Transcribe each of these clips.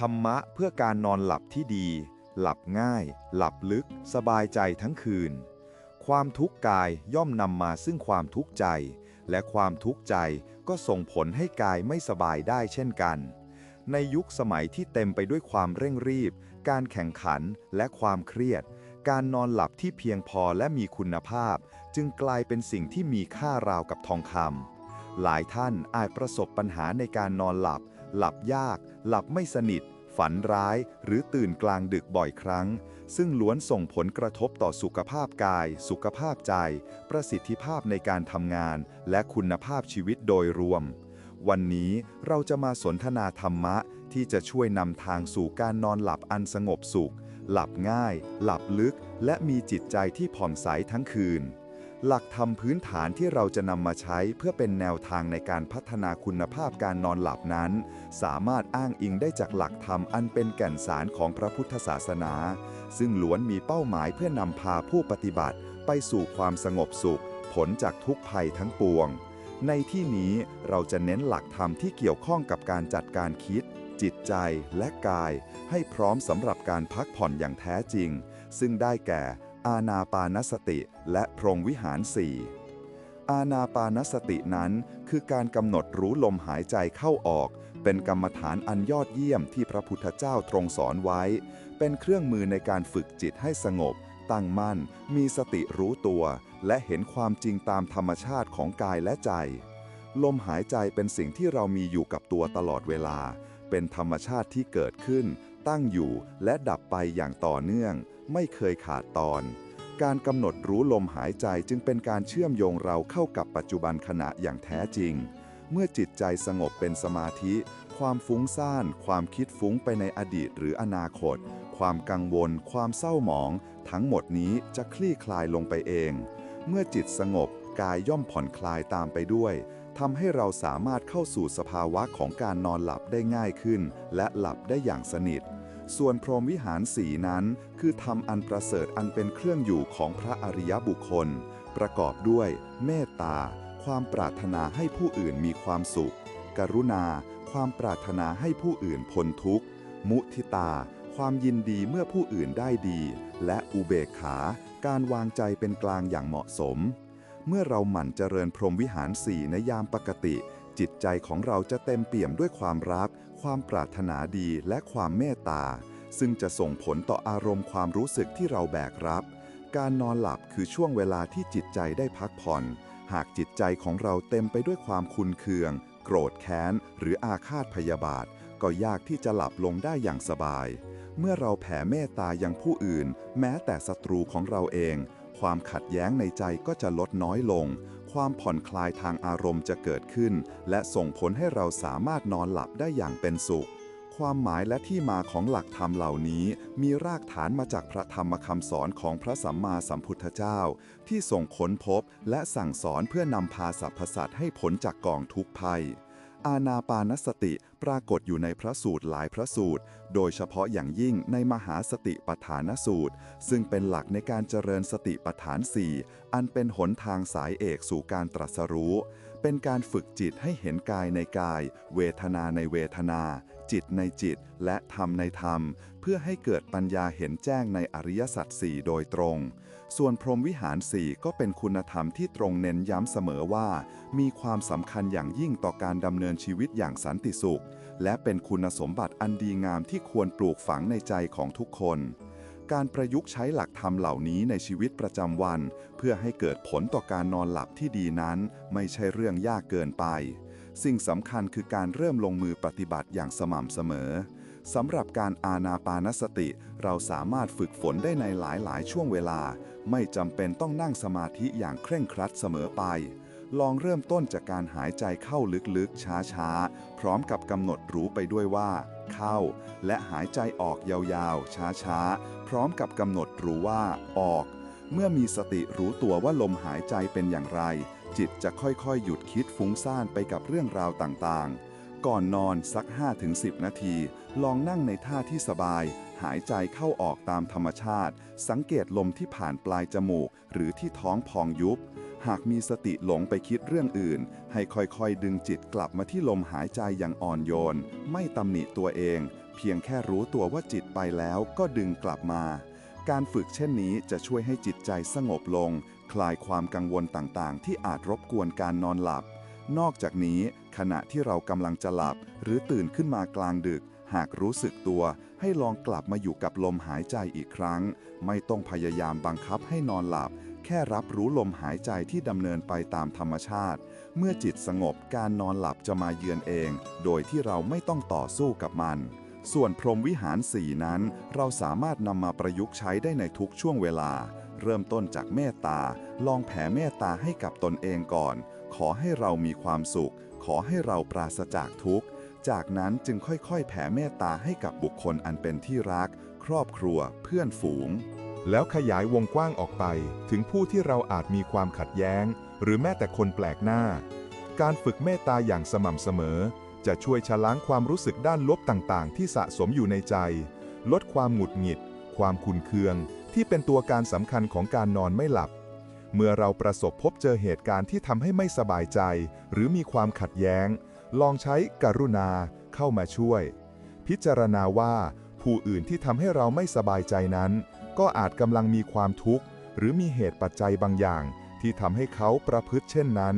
ธรรมะเพื่อการนอนหลับที่ดี หลับง่าย หลับลึก สบายใจทั้งคืน ความทุกข์กายย่อมนำมาซึ่งความทุกข์ใจ และความทุกข์ใจก็ส่งผลให้กายไม่สบายได้เช่นกัน ในยุคสมัยที่เต็มไปด้วยความเร่งรีบ การแข่งขันและความเครียด การนอนหลับที่เพียงพอและมีคุณภาพ จึงกลายเป็นสิ่งที่มีค่าราวกับทองคำหลายท่านอาจประสบปัญหาในการนอนหลับ หลับยาก หลับไม่สนิท ฝันร้าย หรือตื่นกลางดึกบ่อยครั้ง ซึ่งล้วนส่งผลกระทบต่อสุขภาพกาย สุขภาพใจ ประสิทธิภาพในการทำงาน และคุณภาพชีวิตโดยรวม วันนี้เราจะมาสนทนาธรรมะที่จะช่วยนำทางสู่การนอนหลับอันสงบสุข หลับง่าย หลับลึก และมีจิตใจที่ผ่องใสทั้งคืน หลักธรรมพื้นฐานที่เราจะนำมาใช้เพื่อเป็นแนวทางในการพัฒนาคุณภาพการนอนหลับนั้น สามารถอ้างอิงได้จากหลักธรรมอันเป็นแก่นสารของพระพุทธศาสนา ซึ่งล้วนมีเป้าหมายเพื่อนำพาผู้ปฏิบัติ ไปสู่ความสงบสุข ผลจากทุกภัยทั้งปวง ในที่นี้เราจะเน้นหลักธรรมที่เกี่ยวข้องกับการจัดการคิด จิตใจและกาย ให้พร้อมสำหรับการพักผ่อนอย่างแท้จริง ซึ่งได้แก่ อาณาปานสติและพรหมวิหารสี่อาณาปานสตินั้นคือการกำหนดรู้ลมหายใจเข้าออก เป็นกรรมฐานอันยอดเยี่ยมที่พระพุทธเจ้าทรงสอนไว้ เป็นเครื่องมือในการฝึกจิตให้สงบ ตั้งมั่น มีสติรู้ตัว และเห็นความจริงตามธรรมชาติของกายและใจ ลมหายใจเป็นสิ่งที่เรามีอยู่กับตัวตลอดเวลา เป็นธรรมชาติที่เกิดขึ้น ตั้งอยู่และดับไปอย่างต่อเนื่อง ไม่เคยขาดตอน การกำหนดรู้ลมหายใจจึงเป็นการเชื่อมโยงเราเข้ากับปัจจุบันขณะอย่างแท้จริง เมื่อจิตใจสงบเป็นสมาธิ ความฟุ้งซ่าน ความคิดฟุ้งไปในอดีตหรืออนาคต ความกังวล ความเศร้าหมอง ทั้งหมดนี้จะคลี่คลายลงไปเอง เมื่อจิตสงบกายย่อมผ่อนคลายตามไปด้วยทำให้เราสามารถเข้าสู่สภาวะของการนอนหลับได้ง่ายขึ้น และหลับได้อย่างสนิท ส่วนพรหมวิหารสีนั้น คือธรรมอันประเสริฐอันเป็นเครื่องอยู่ของพระอริยบุคคล ประกอบด้วย เมตตา ความปรารถนาให้ผู้อื่นมีความสุข กรุณา ความปรารถนาให้ผู้อื่นพ้นทุกข์ มุทิตา ความยินดีเมื่อผู้อื่นได้ดี และอุเบกขา การวางใจเป็นกลางอย่างเหมาะสม เมื่อเราหมั่นเจริญพรหมวิหารสี่ในยามปกติ จิตใจของเราจะเต็มเปี่ยมด้วยความรัก ความปรารถนาดีและความเมตตา ซึ่งจะส่งผลต่ออารมณ์ความรู้สึกที่เราแบกรับ การนอนหลับคือช่วงเวลาที่จิตใจได้พักผ่อน หากจิตใจของเราเต็มไปด้วยความคุนเคือง โกรธแค้น หรืออาฆาตพยาบาท ก็ยากที่จะหลับลงได้อย่างสบาย เมื่อเราแผ่เมตตายังผู้อื่น แม้แต่ศัตรูของเราเอง ความขัดแย้งในใจก็จะลดน้อยลง ความผ่อนคลายทางอารมณ์จะเกิดขึ้น และส่งผลให้เราสามารถนอนหลับได้อย่างเป็นสุข ความหมายและที่มาของหลักธรรมเหล่านี้ มีรากฐานมาจากพระธรรมคำสอนของพระสัมมาสัมพุทธเจ้า ที่ส่งค้นพบและสั่งสอนเพื่อนำพาสรรพสัตว์ให้ผลจากกองทุกข์ภัย อาณาปานสติปรากฏอยู่ในพระสูตรหลายพระสูตร โดยเฉพาะอย่างยิ่งในมหาสติปัฏฐานสูตร ซึ่งเป็นหลักในการเจริญสติปัฏฐานสี่อันเป็นหนทางสายเอกสู่การตรัสรู้ เป็นการฝึกจิตให้เห็นกายในกาย เวทนาในเวทนา จิตในจิต และธรรมในธรรม เพื่อให้เกิดปัญญาเห็นแจ้งในอริยสัจสี่โดยตรง ส่วนพรหมวิหารสี่ก็เป็นคุณธรรมที่ตรงเน้นย้ำเสมอว่า มีความสำคัญอย่างยิ่งต่อการดำเนินชีวิตอย่างสันติสุข และเป็นคุณสมบัติอันดีงามที่ควรปลูกฝังในใจของทุกคน การประยุกต์ใช้หลักธรรมเหล่านี้ในชีวิตประจำวัน เพื่อให้เกิดผลต่อการนอนหลับที่ดีนั้น ไม่ใช่เรื่องยากเกินไป สิ่งสำคัญคือการเริ่มลงมือปฏิบัติอย่างสม่ำเสมอสำหรับการอาณาปานสติ เราสามารถฝึกฝนได้ในหลายๆ ช่วงเวลา ไม่จำเป็นต้องนั่งสมาธิอย่างเคร่งครัดเสมอไป ลองเริ่มต้นจากการหายใจเข้าลึกๆ ช้าๆ พร้อมกับกำหนดรู้ไปด้วยว่า เข้า และหายใจออกยาวๆ ช้าๆ พร้อมกับกำหนดรู้ว่าออก เมื่อมีสติรู้ตัวว่าลมหายใจเป็นอย่างไร จิตจะค่อยๆ หยุดคิดฟุ้งซ่านไปกับเรื่องราวต่างๆ ก่อนนอนสัก 5-10 นาที ลองนั่งในท่าที่สบาย หายใจเข้าออกตามธรรมชาติ สังเกตลมที่ผ่านปลายจมูก หรือที่ท้องพองยุบ หากมีสติหลงไปคิดเรื่องอื่น ให้ค่อยๆ ดึงจิตกลับมาที่ลมหายใจอย่างอ่อนโยน ไม่ตำหนิตัวเอง เพียงแค่รู้ตัวว่าจิตไปแล้วก็ดึงกลับมา การฝึกเช่นนี้จะช่วยให้จิตใจสงบลง คลายความกังวลต่างๆ ที่อาจรบกวนการนอนหลับ นอกจากนี้ ขณะที่เรากำลังจะหลับ หรือตื่นขึ้นมากลางดึก หากรู้สึกตัวให้ลองกลับมาอยู่กับลมหายใจอีกครั้ง ไม่ต้องพยายามบังคับให้นอนหลับ ค่รับรู้ลมหายใจที่ดำเนินไปตามธรรมชาติ เมื่อจิตสงบการนอนหลับจะมาเยือนเอง โดยที่เราไม่ต้องต่อสู้กับมัน ส่วนพรหมวิหารสี่นั้น เราสามารถนำมาประยุกต์ใช้ได้ในทุกช่วงเวลา เริ่มต้นจากเมตตา ลองแผ่เมตตาให้กับตนเองก่อน ขอให้เรามีความสุข ขอให้เราปราศจากทุกข์จากนั้นจึงค่อยๆ แผ่เมตตาให้กับบุคคลอันเป็นที่รัก ครอบครัว เพื่อนฝูง แล้วขยายวงกว้างออกไป ถึงผู้ที่เราอาจมีความขัดแย้ง หรือแม้แต่คนแปลกหน้า การฝึกเมตตาอย่างสม่ำเสมอ จะช่วยชะล้างความรู้สึกด้านลบต่างๆ ที่สะสมอยู่ในใจ ลดความหงุดหงิด ความขุนเคือง ที่เป็นตัวการสำคัญของการนอนไม่หลับ เมื่อเราประสบพบเจอเหตุการณ์ที่ทำให้ไม่สบายใจ หรือมีความขัดแย้ง ลองใช้กรุณาเข้ามาช่วย พิจารณาว่าผู้อื่นที่ทำให้เราไม่สบายใจนั้น ก็อาจกำลังมีความทุกข์ หรือมีเหตุปัจจัยบางอย่าง ที่ทำให้เขาประพฤติเช่นนั้น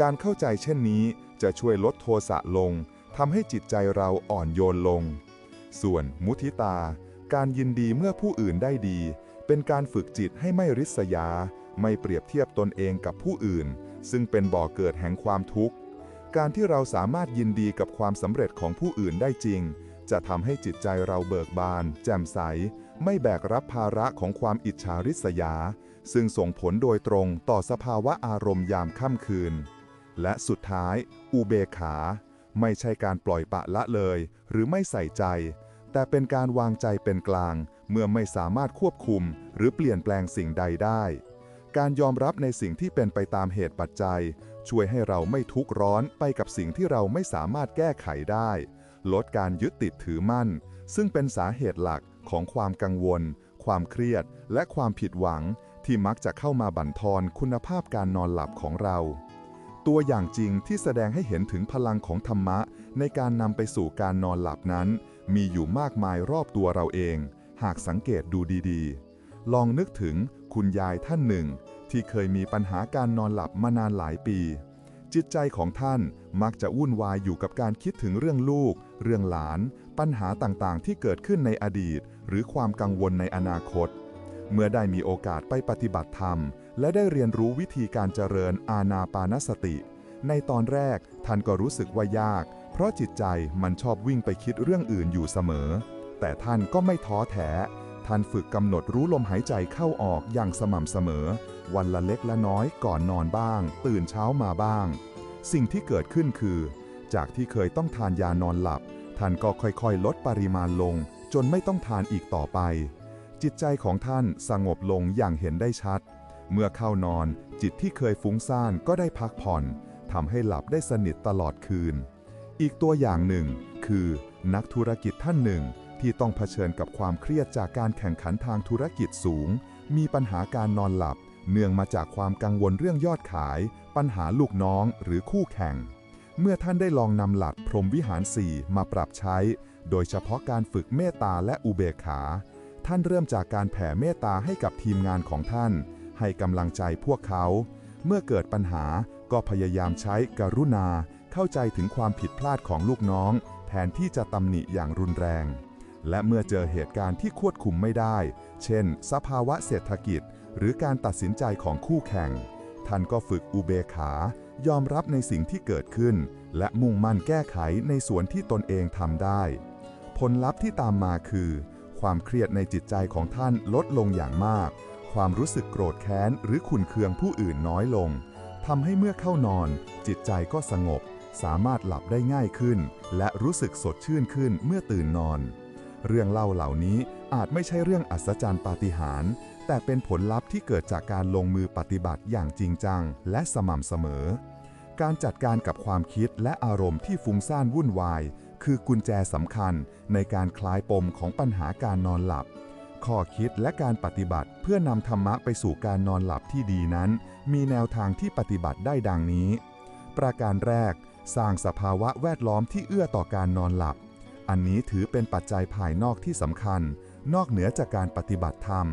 การเข้าใจเช่นนี้จะช่วยลดโทสะลงทำให้จิตใจเราอ่อนโยนลง ส่วนมุทิตา การยินดีเมื่อผู้อื่นได้ดี เป็นการฝึกจิตให้ไม่ริษยา ไม่เปรียบเทียบตนเองกับผู้อื่น ซึ่งเป็นบ่อเกิดแห่งความทุกข์ การที่เราสามารถยินดีกับความสำเร็จของผู้อื่นได้จริง จะทำให้จิตใจเราเบิกบาน แจ่มใส ไม่แบกรับภาระของความอิจฉาริษยา ซึ่งส่งผลโดยตรงต่อสภาวะอารมณ์ยามค่ำคืน และสุดท้าย อุเบกขา ไม่ใช่การปล่อยปะละเลย หรือไม่ใส่ใจ แต่เป็นการวางใจเป็นกลาง เมื่อไม่สามารถควบคุม หรือเปลี่ยนแปลงสิ่งใดได้ การยอมรับในสิ่งที่เป็นไปตามเหตุปัจจัย ช่วยให้เราไม่ทุกข์ร้อนไปกับสิ่งที่เราไม่สามารถแก้ไขได้ ลดการยึดติดถือมั่น ซึ่งเป็นสาเหตุหลัก ของความกังวล ความเครียด และความผิดหวัง ที่มักจะเข้ามาบั่นทอนคุณภาพการนอนหลับของเรา ตัวอย่างจริงที่แสดงให้เห็นถึงพลังของธรรมะ ในการนำไปสู่การนอนหลับนั้น มีอยู่มากมายรอบตัวเราเอง หากสังเกตดูดีๆ ลองนึกถึงคุณยายท่านหนึ่ง ที่เคยมีปัญหาการนอนหลับมานานหลายปีจิตใจของท่านมักจะวุ่นวายอยู่กับการคิดถึงเรื่องลูก เรื่องหลาน ปัญหาต่างๆ ที่เกิดขึ้นในอดีต หรือความกังวลในอนาคต เมื่อได้มีโอกาสไปปฏิบัติธรรม และได้เรียนรู้วิธีการเจริญอาณาปานสติ ในตอนแรกท่านก็รู้สึกว่ายาก เพราะจิตใจมันชอบวิ่งไปคิดเรื่องอื่นอยู่เสมอ แต่ท่านก็ไม่ท้อแท้ท่านฝึกกำหนดรู้ลมหายใจเข้าออกอย่างสม่ำเสมอ วันละเล็กละน้อยก่อนนอนบ้าง ตื่นเช้ามาบ้าง สิ่งที่เกิดขึ้นคือ จากที่เคยต้องทานยานอนหลับ ท่านก็ค่อยๆ ลดปริมาณลง จนไม่ต้องทานอีกต่อไป จิตใจของท่านสงบลงอย่างเห็นได้ชัด เมื่อเข้านอนจิตที่เคยฟุ้งซ่านก็ได้พักผ่อนทำให้หลับได้สนิทตลอดคืน อีกตัวอย่างหนึ่ง คือ นักธุรกิจท่านหนึ่ง ที่ต้องเผชิญกับความเครียดจากการแข่งขันทางธุรกิจสูง มีปัญหาการนอนหลับ เนื่องมาจากความกังวลเรื่องยอดขาย ปัญหาลูกน้องหรือคู่แข่ง เมื่อท่านได้ลองนำหลักพรหมวิหารสี่มาปรับใช้ โดยเฉพาะการฝึกเมตตาและอุเบกขา ท่านเริ่มจากการแผ่เมตตาให้กับทีมงานของท่าน ให้กำลังใจพวกเขา เมื่อเกิดปัญหาก็พยายามใช้กรุณา เข้าใจถึงความผิดพลาดของลูกน้อง แทนที่จะตำหนิอย่างรุนแรง และเมื่อเจอเหตุการณ์ที่ควบคุมไม่ได้ เช่น สภาวะเศรษฐกิจ หรือการตัดสินใจของคู่แข่ง ท่านก็ฝึกอุเบกขา ยอมรับในสิ่งที่เกิดขึ้น และมุ่งมั่นแก้ไขในส่วนที่ตนเองทำได้ ผลลัพธ์ที่ตามมาคือ ความเครียดในจิตใจของท่านลดลงอย่างมาก ความรู้สึกโกรธแค้นหรือขุนเคืองผู้อื่นน้อยลงทำให้เมื่อเข้านอน จิตใจก็สงบ สามารถหลับได้ง่ายขึ้น และรู้สึกสดชื่นขึ้นเมื่อตื่นนอน เรื่องเล่าเหล่านี้ อาจไม่ใช่เรื่องอัศจรรย์ปาฏิหาริย์แต่เป็นผลลัพธ์ที่เกิดจากการลงมือปฏิบัติอย่างจริงจัง และสม่ำเสมอ การจัดการกับความคิดและอารมณ์ที่ฟุ้งซ่านวุ่นวาย คือกุญแจสำคัญในการคลายปมของปัญหาการนอนหลับ ข้อคิดและการปฏิบัติเพื่อนำธรรมะไปสู่การนอนหลับที่ดีนั้น มีแนวทางที่ปฏิบัติได้ดังนี้ ประการแรก สร้างสภาวะแวดล้อมที่เอื้อต่อการนอนหลับ อันนี้ถือเป็นปัจจัยภายนอกที่สำคัญ นอกเหนือจากการปฏิบัติธรรม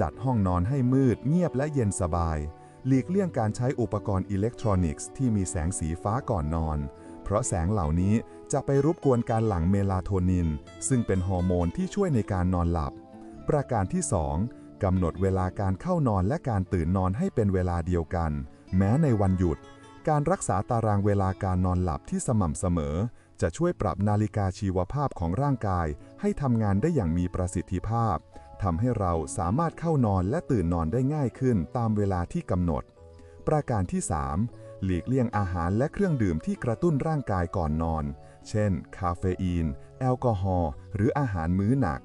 จัดห้องนอนให้มืดเงียบและเย็นสบาย หลีกเลี่ยงการใช้อุปกรณ์อิเล็กทรอนิกส์ที่มีแสงสีฟ้าก่อนนอน เพราะแสงเหล่านี้จะไปรบกวนการหลั่งเมลาโทนิน ซึ่งเป็นฮอร์โมนที่ช่วยในการนอนหลับ ประการที่ 2กำหนดเวลาการเข้านอนและการตื่นนอนให้เป็นเวลาเดียวกัน แม้ในวันหยุด การรักษาตารางเวลาการนอนหลับที่สม่ำเสมอจะช่วยปรับนาฬิกาชีวภาพของร่างกายให้ทำงานได้อย่างมีประสิทธิภาพทำให้เราสามารถเข้านอนและตื่นนอนได้ง่ายขึ้นตามเวลาที่กำหนด ประการที่ 3 หลีกเลี่ยงอาหารและเครื่องดื่มที่กระตุ้นร่างกายก่อนนอน เช่น คาเฟอีน แอลกอฮอล์หรืออาหารมื้อหนัก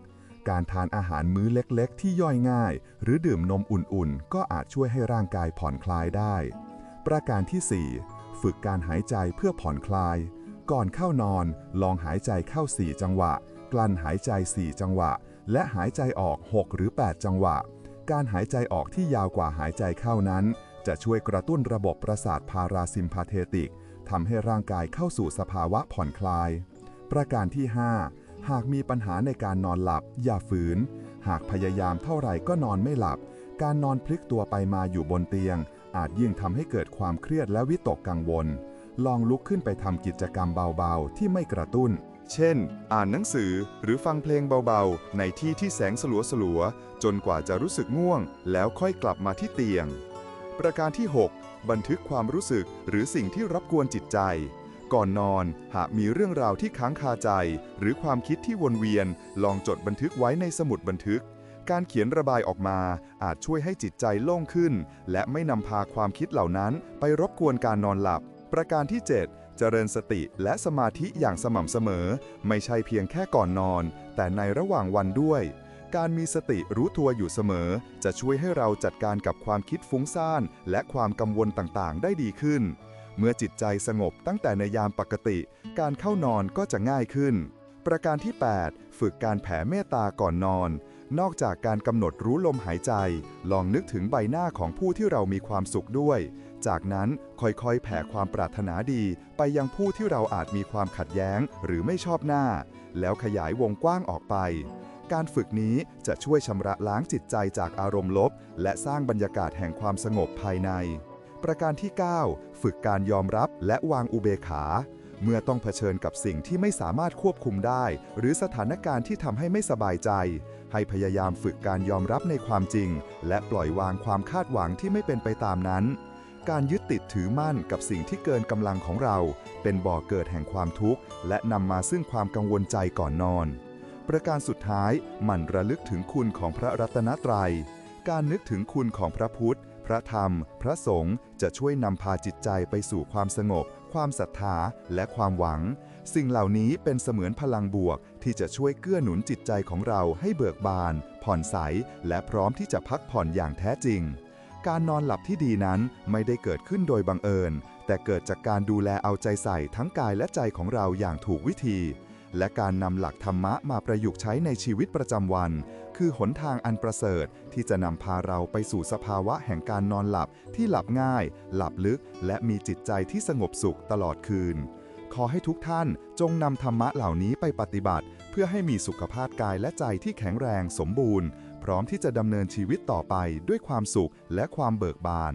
การทานอาหารมื้อเล็กๆ ที่ย่อยง่าย หรือดื่มนมอุ่นๆ ก็อาจช่วยให้ร่างกายผ่อนคลายได้ ประการที่ 4 ฝึกการหายใจเพื่อผ่อนคลาย ก่อนเข้านอน ลองหายใจเข้า 4 จังหวะ กลั้นหายใจ 4 จังหวะ และหายใจออก 6 หรือ 8 จังหวะ การหายใจออกที่ยาวกว่าหายใจเข้านั้น จะช่วยกระตุ้นระบบประสาทพาราซิมพาเทติกทำให้ร่างกายเข้าสู่สภาวะผ่อนคลาย ประการที่ 5 หากมีปัญหาในการนอนหลับ อย่าฝืน หากพยายามเท่าไหร่ก็นอนไม่หลับ การนอนพลิกตัวไปมาอยู่บนเตียง อาจยิ่งทำให้เกิดความเครียดและวิตกกังวล ลองลุกขึ้นไปทำกิจกรรมเบาๆ ที่ไม่กระตุ้น เช่น อ่านหนังสือหรือฟังเพลงเบาๆ ในที่ที่แสงสลัวๆ จนกว่าจะรู้สึกง่วง แล้วค่อยกลับมาที่เตียง ประการที่ 6 บันทึกความรู้สึกหรือสิ่งที่รับกวนจิตใจ ก่อนนอนหากมีเรื่องราวที่ค้างคาใจ หรือความคิดที่วนเวียน ลองจดบันทึกไว้ในสมุดบันทึก การเขียนระบายออกมาอาจช่วยให้จิตใจโล่งขึ้น และไม่นำพาความคิดเหล่านั้นไปรบกวนการนอนหลับ ประการที่ 7 เจริญสติและสมาธิอย่างสม่ำเสมอ ไม่ใช่เพียงแค่ก่อนนอน แต่ในระหว่างวันด้วย การมีสติรู้ตัวอยู่เสมอ จะช่วยให้เราจัดการกับความคิดฟุ้งซ่าน และความกังวลต่างๆ ได้ดีขึ้น เมื่อจิตใจสงบตั้งแต่ในยามปกติ การเข้านอนก็จะง่ายขึ้น ประการที่ 8 ฝึกการแผ่เมตตาก่อนนอนนอกจากการกำหนดรู้ลมหายใจ ลองนึกถึงใบหน้าของผู้ที่เรามีความสุขด้วย จากนั้นค่อยๆ แผ่ความปรารถนาดีไปยังผู้ที่เราอาจมีความขัดแย้งหรือไม่ชอบหน้า แล้วขยายวงกว้างออกไป การฝึกนี้จะช่วยชำระล้างจิตใจจากอารมณ์ลบ และสร้างบรรยากาศแห่งความสงบภายใน ประการที่ 9 ฝึกการยอมรับและวางอุเบกขา เมื่อต้องเผชิญกับสิ่งที่ไม่สามารถควบคุมได้ หรือสถานการณ์ที่ทำให้ไม่สบายใจ ให้พยายามฝึกการยอมรับในความจริง และปล่อยวางความคาดหวังที่ไม่เป็นไปตามนั้น การยึดติดถือมั่นกับสิ่งที่เกินกำลังของเรา เป็นบ่อเกิดแห่งความทุกข์ และนำมาซึ่งความกังวลใจก่อนนอน ประการสุดท้ายหมั่นระลึกถึงคุณของพระรัตนตรัย การนึกถึงคุณของพระพุทธ พระธรรม พระสงฆ์จะช่วยนำพาจิตใจไปสู่ความสงบ ความศรัทธาและความหวัง สิ่งเหล่านี้เป็นเสมือนพลังบวก ที่จะช่วยเกื้อหนุนจิตใจของเราให้เบิกบาน ผ่อนใส และพร้อมที่จะพักผ่อนอย่างแท้จริง การนอนหลับที่ดีนั้นไม่ได้เกิดขึ้นโดยบังเอิญ แต่เกิดจากการดูแลเอาใจใส่ทั้งกายและใจของเราอย่างถูกวิธี และการนำหลักธรรมะมาประยุกต์ใช้ในชีวิตประจำวัน คือหนทางอันประเสริฐที่จะนำพาเราไปสู่สภาวะแห่งการนอนหลับที่หลับง่าย หลับลึก และมีจิตใจที่สงบสุขตลอดคืน ขอให้ทุกท่านจงนำธรรมะเหล่านี้ไปปฏิบัติ เพื่อให้มีสุขภาพกายและใจที่แข็งแรงสมบูรณ์ พร้อมที่จะดำเนินชีวิตต่อไปด้วยความสุขและความเบิกบาน